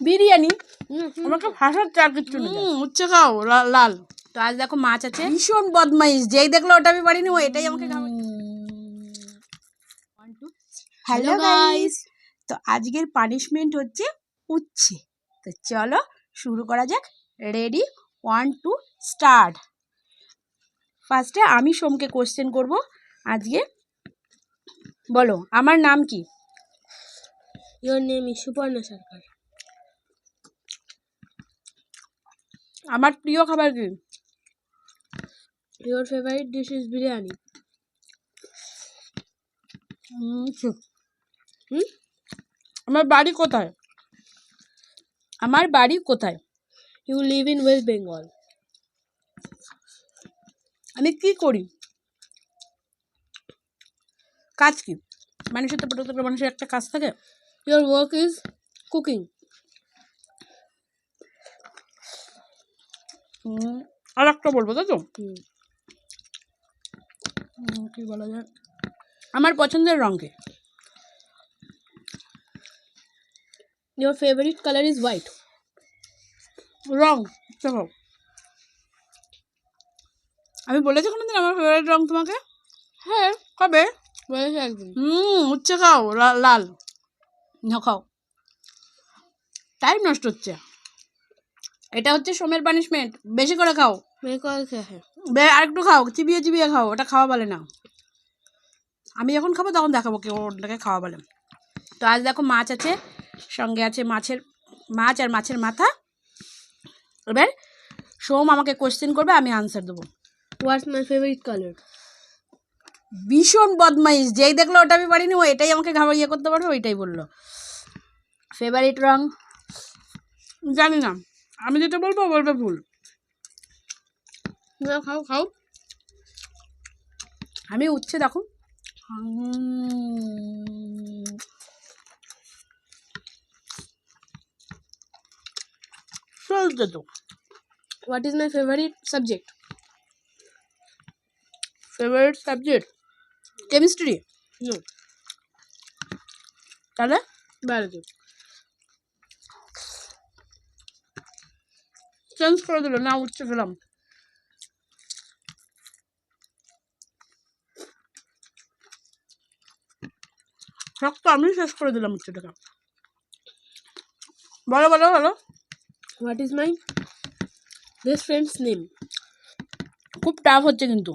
বিরিয়ানি? আমাকে ভাষাচ্ছে আর কিছু উচ্ছে খাও লাল। তো আজ দেখো মাছ আছে। ভীষণ বদমাইশ যেই দেখল ওটা আমি পারিনি ও এটাই আমাকে হ্যালো গাইস তো আজকের পানিশমেন্ট হচ্ছে উচ্ছে। তো চলো শুরু করা যাক। রেডি ওয়ান টু স্টার্ট ফার্স্টে আমি সোমকে কোশ্চেন করব। আজকে বলো আমার নাম কি? ইয়োর নেম সুপর্ণা সরকার আমার প্রিয় খাবার কি? Your favourite dish is biryani আমার বাড়ি কোথায়? আমার বাড়ি কোথায়? You live in West Bengal আমি কি করি? কাজ কি? মানুষের তো প্রত্যেকটা মানুষের একটা কাজ থাকে। ইয়োর ওয়ার্ক ইজ কুকিং আর একটা বলব তাই তো? কি বলা যায়? আমার পছন্দের রঙ কি your favourite colour is white রং দেখো আমি বলেছি কোনোদিন আমার ফেভারিট রং তোমাকে? হ্যাঁ। কবে? বলেছি একদিন। হুম উচ্ছে খাও লাল। না খাও। টাইম নষ্ট হচ্ছে। এটা হচ্ছে সোমের পানিশমেন্ট বেশি করে খাও। আর একটু খাও চিবিয়ে চিবিয়ে খাও ওটা খাওয়া বলে না। আমি যখন খাব তখন দেখাবো কেউ ওটাকে খাওয়া বলে তো আজ দেখো মাছ আছে সঙ্গে আছে মাছের মাছ আর মাছের মাথা। এবার সোম আমাকে কোশ্চেন করবে আমি আনসার দেবো। হোয়াটস মাই ফেভারিট কালার ভীষণ বদমাইশ যেই দেখল ওটা আমি পারিনি ও এটাই আমাকে খাবার ইয়ে করতে পারবে ওইটাই বলল। ফেভারিট রং? জানি না। আমি যেটা বলব বলবে ভুল। খাও খাও। আমি উচ্ছে দেখো। চলছে তো what is my favourite subject favourite subject chemistry তাহলে? বায়োলজি চেঞ্জ করে দিল না উচ্ছে খেলাম সব তো আমি শেষ করে দিলাম উচ্ছেটাকে বলো বলো বলো what is my best friends name খুব টাফ হচ্ছে কিন্তু।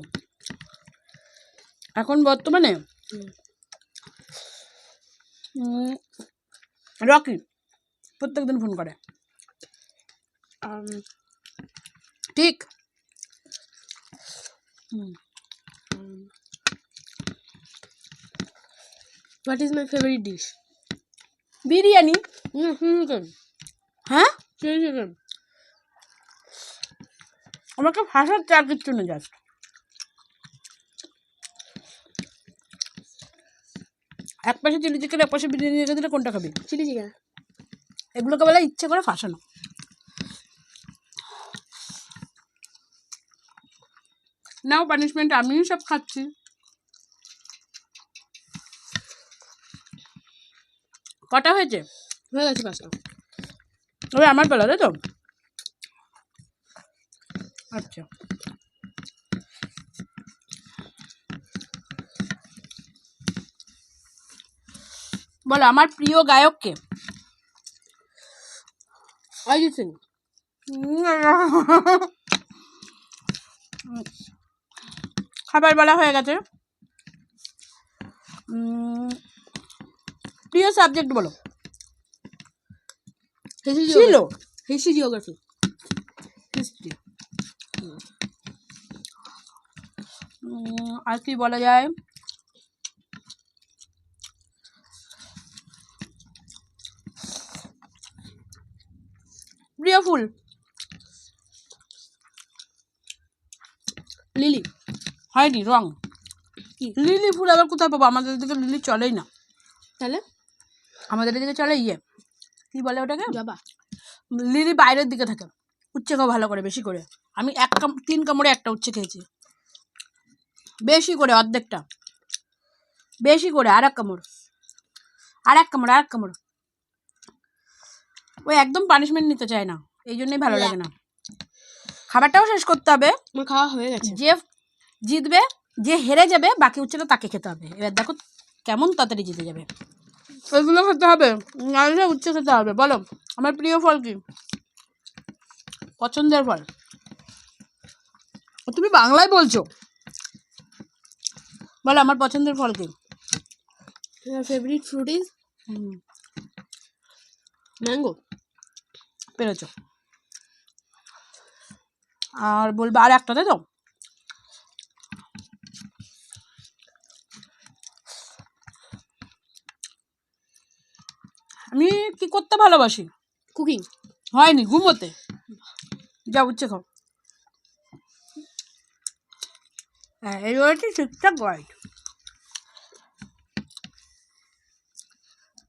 এখন বর্তমানে রকি প্রত্যেকদিন ফোন করে। ঠিক। What is my favourite dish biryani. Chicken হ্যাঁ? চিলি চিকেন আমাকে ভাষাচ্ছে আর কিচ্ছু না জাস্ট এক পাশে চিলি চিকেন এক পাশে বিরিয়ানি রেখে দিলে কোনটা খাবি? চিলি চিকেন এগুলোকে বলে ইচ্ছে করে ফাঁসানো। নাও পানিশমেন্ট আমিও সব খাচ্ছি। কটা হয়েছে? হয়ে গেছে পাঁচটা। ওই আমার বেলা তাই তো? আচ্ছা। বলো আমার প্রিয় গায়ককে অরিজিৎ সিং। খাবার বলা হয়ে গেছে। প্রিয় সাবজেক্ট বলো। ছিল। History geography history. আর কি বলা যায়? প্রিয় ফুল। লিলি। হয়নি রং। কি? লিলি ফুল আবার কোথায় পাবো? আমাদের দিকে লিলি চলেই না। তাহলে? আমাদের এদিকে চলে ইয়ে। কি বলে ওটাকে? জবা। লিলি বাইরের দিকে থাকে। উচ্ছে খাও ভালো করে বেশি করে। আমি এক কাম তিন কামড়ে একটা উচ্ছে খেয়েছি। বেশি করে অর্ধেকটা। বেশি করে আর এক কামড়। আর এক কামড় আর এক কামড়। ও একদম পানিশমেন্ট নিতে চায় না। এই জন্যই ভালো লাগে না। খাবারটাও শেষ করতে হবে। খাওয়া হয়ে গেছে। যে জিতবে যে হেরে যাবে বাকি উচ্ছেটা তাকে খেতে হবে। এবার দেখো কেমন তাড়াতাড়ি জিতে যাবে। এগুলো খেতে হবে। নাহলে উচ্ছে খেতে হবে বলো। আমার প্রিয় ফল কি? পছন্দের ফল। তুমি বাংলায় বলছো। বলো আমার পছন্দের ফল কি? Favourite is? হুম, mango. পেরেছ। আর বলবে আর একটা তাই তো। আমি কি করতে ভালোবাসি? কুকিং হয়নি ঘুমোতে। যা উচ্ছে খাও। হ্যাঁ এই হচ্ছে ঠিকঠাক গাইড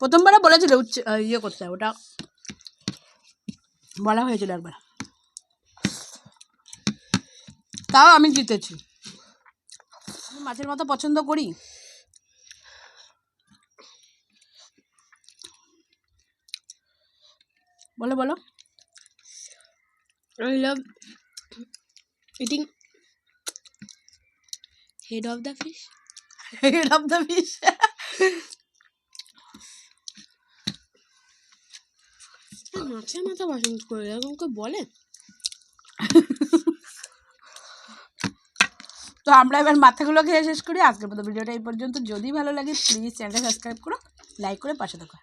প্রথমবারে বলেছিল উচ্ছে ইয়ে করতে ওটা বলা হয়েছিল একবার। তাও আমি জিতেছি। মাছের মতো পছন্দ করি। বলো বলো। I love eating head of the fish head of the fish মাছের মাথা পছন্দ করে এরকম কেউ বলে। তো আমরা এবার মাথাগুলো খেয়ে শেষ করি। আজকের মতো ভিডিওটা এই পর্যন্ত। যদি ভালো লাগে প্লিজ চ্যানেলটা সাবস্ক্রাইব করো লাইক করে পাশে থাকো।